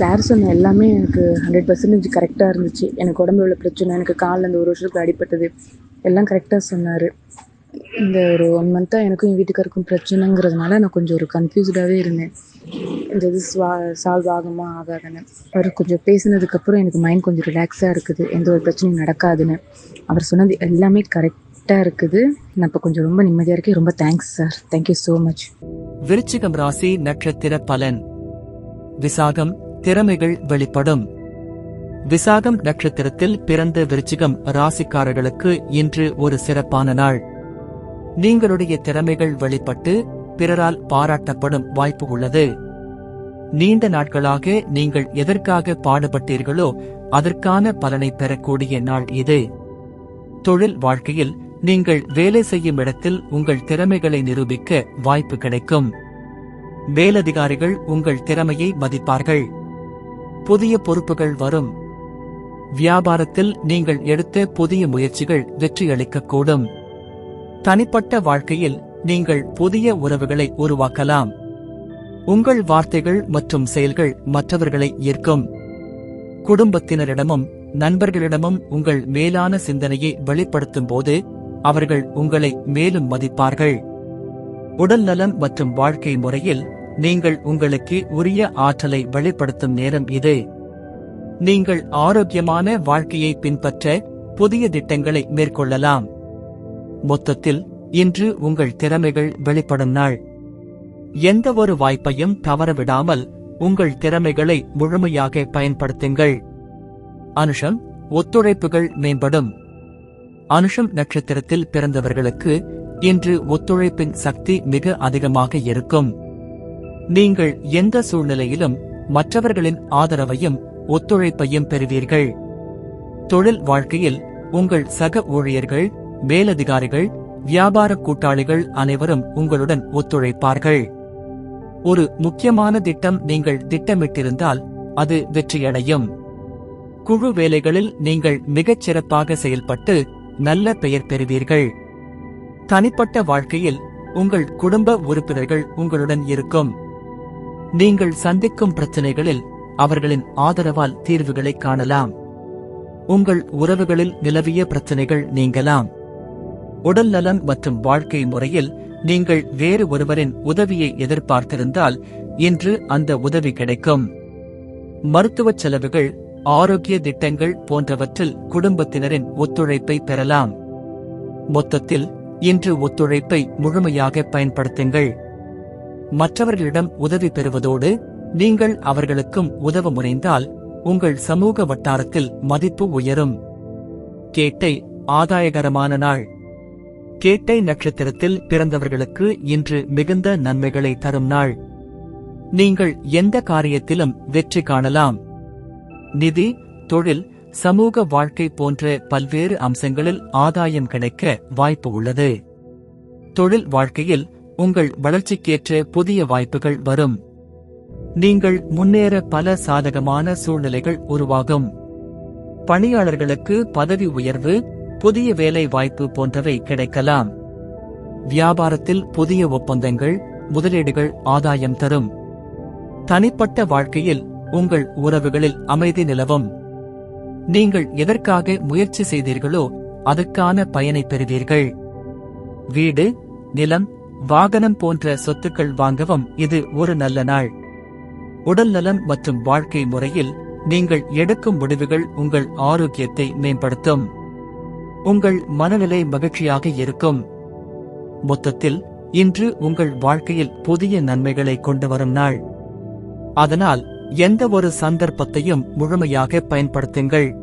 Sir சொன்ன எல்லாமே எனக்கு ஹண்ட்ரட் பர்சன்டேஜ் கரெக்டாக இருந்துச்சு. எனக்கு உடம்புல உள்ள பிரச்சனை எனக்கு காலில் இந்த ஒரு வருஷத்துக்கு அடிப்பட்டது எல்லாம் கரெக்டாக சொன்னார். இந்த ஒரு ஒன் மந்த்தாக எனக்கும் என் வீட்டுக்காருக்கும் பிரச்சனைங்கிறதுனால நான் கொஞ்சம் ஒரு கன்ஃபியூஸ்டாகவே இருந்தேன். இந்த இது ஸ்வா சால்வ் ஆகுமா ஆகாதுன்னு. அவர் கொஞ்சம் பேசினதுக்கப்புறம் எனக்கு மைண்ட் கொஞ்சம் ரிலாக்ஸாக இருக்குது. எந்த ஒரு பிரச்சனையும் நடக்காதுன்னு. அவர் சொன்னது எல்லாமே கரெக்டாக இருக்குது. நான் இப்போ கொஞ்சம் ரொம்ப நிம்மதியாக இருக்கேன். ரொம்ப thanks sir thank you so much விருச்சிகம் ராசி நட்சத்திர பலன். விசாகம் திறமைகள் வெளிப்படும். விசாகம் நட்சத்திரத்தில் பிறந்த விருச்சிகம் ராசிக்காரர்களுக்கு இன்று ஒரு சிறப்பான நாள். நீங்களுடைய திறமைகள் வெளிப்பட்டு பிறரால் பாராட்டப்படும் வாய்ப்பு உள்ளது. நீண்ட நாட்களாக நீங்கள் எதற்காக பாடுபட்டீர்களோ அதற்கான பலனை பெறக்கூடிய நாள் இது. தொழில் வாழ்க்கையில் நீங்கள் வேலை செய்யும் இடத்தில் உங்கள் திறமைகளை நிரூபிக்க வாய்ப்பு கிடைக்கும். மேலதிகாரிகள் உங்கள் திறமையை மதிப்பார்கள். புதிய பொறுப்புகள் வரும். வியாபாரத்தில் நீங்கள் எடுத்த புதிய முயற்சிகள் வெற்றியளிக்கக்கூடும். தனிப்பட்ட வாழ்க்கையில் நீங்கள் புதிய உறவுகளை உருவாக்கலாம். உங்கள் வார்த்தைகள் மற்றும் செயல்கள் மற்றவர்களை ஈர்க்கும். குடும்பத்தினரிடமும் நண்பர்களிடமும் உங்கள் மேலான சிந்தனையை வெளிப்படுத்தும் போது அவர்கள் உங்களை மேலும் மதிப்பார்கள். உடல்நலம் மற்றும் வாழ்க்கை முறையில் நீங்கள் உங்களுக்கு உரிய ஆற்றலை வெளிப்படுத்தும் நேரம் இது. நீங்கள் ஆரோக்கியமான வாழ்க்கையை பின்பற்ற புதிய திட்டங்களை மேற்கொள்ளலாம். மொத்தத்தில் இன்று உங்கள் திறமைகள் வெளிப்படும் நாள். எந்தவொரு வாய்ப்பையும் தவறவிடாமல் உங்கள் திறமைகளை முழுமையாக பயன்படுத்துங்கள். அனுஷம் ஒத்துழைப்புகள் மேம்படும். அனுஷம் நட்சத்திரத்தில் பிறந்தவர்களுக்கு இன்று ஒத்துழைப்பின் சக்தி மிக அதிகமாக இருக்கும். நீங்கள் எந்த சூழ்நிலையிலும் மற்றவர்களின் ஆதரவையும் ஒத்துழைப்பையும் பெறுவீர்கள். தொழில் வாழ்க்கையில் உங்கள் சக ஊழியர்கள் மேலதிகாரிகள் வியாபார கூட்டாளிகள் அனைவரும் உங்களுடன் ஒத்துழைப்பார்கள். ஒரு முக்கியமான திட்டம் நீங்கள் திட்டமிட்டிருந்தால் அது வெற்றியடையும். குழு வேலைகளில் நீங்கள் மிகச் சிறப்பாக செயல்பட்டு நல்ல பெயர் பெறுவீர்கள். தனிப்பட்ட வாழ்க்கையில் உங்கள் குடும்ப உறுப்பினர்கள் உங்களுடன் இருக்கும். நீங்கள் சந்திக்கும் பிரச்சனைகளில் அவர்களின் ஆதரவால் தீர்வுகளை காணலாம். உங்கள் உறவுகளில் நிலவிய பிரச்சனைகள் நீங்கலாம். உடல் நலன் மற்றும் வாழ்க்கை முறையில் நீங்கள் வேறு ஒருவரின் உதவியை எதிர்பார்த்திருந்தால் இன்று அந்த உதவி கிடைக்கும். மருத்துவச் செலவுகள் ஆரோக்கிய திட்டங்கள் போன்றவற்றில் குடும்பத்தினரின் ஒத்துழைப்பை பெறலாம். மொத்தத்தில் இன்று ஒத்துழைப்பை முழுமையாக பயன்படுத்துங்கள். மற்றவர்களிடம் உதவி பெறுவதோடு நீங்கள் அவர்களுக்கும் உதவ முனைந்தால் உங்கள் சமூக வட்டாரத்தில் மதிப்பு உயரும். கேட்டை ஆதாயகரமான நாள். கேட்டை நட்சத்திரத்தில் பிறந்தவர்களுக்கு இன்று மிகுந்த நன்மைகளை தரும் நாள். நீங்கள் எந்த காரியத்திலும் வெற்றி காணலாம். நிதி தொழில் சமூக வாழ்க்கை போன்ற பல்வேறு அம்சங்களில் ஆதாயம் கிடைக்க வாய்ப்பு உள்ளது. தொழில் வாழ்க்கையில் உங்கள் வளர்ச்சிக்கேற்ற புதிய வாய்ப்புகள் வரும். நீங்கள் முன்னேற பல சாதகமான சூழ்நிலைகள் உருவாகும். பணியாளர்களுக்கு பதவி உயர்வு புதிய வேலை வாய்ப்பு போன்றவை கிடைக்கலாம். வியாபாரத்தில் புதிய ஒப்பந்தங்கள் முதலீடுகள் ஆதாயம் தரும். தனிப்பட்ட வாழ்க்கையில் உங்கள் உறவுகளில் அமைதி நிலவும். நீங்கள் எதற்காக முயற்சி செய்தீர்களோ அதற்கான பயனை பெறுவீர்கள். வீடு நிலம் வாகனம் போன்ற சொத்துக்கள் வாங்கவும் இது ஒரு நல்ல நாள். உடல்நலம் மற்றும் வாழ்க்கை முறையில் நீங்கள் எடுக்கும் முடிவுகள் உங்கள் ஆரோக்கியத்தை மேம்படுத்தும். உங்கள் மனநிலை மகிழ்ச்சியாக இருக்கும். மொத்தத்தில் இன்று உங்கள் வாழ்க்கையில் புதிய நன்மைகளை கொண்டு வரும் நாள். அதனால் எந்த ஒரு சந்தர்ப்பத்தையும் முழுமையாக பயன்படுத்துங்கள்.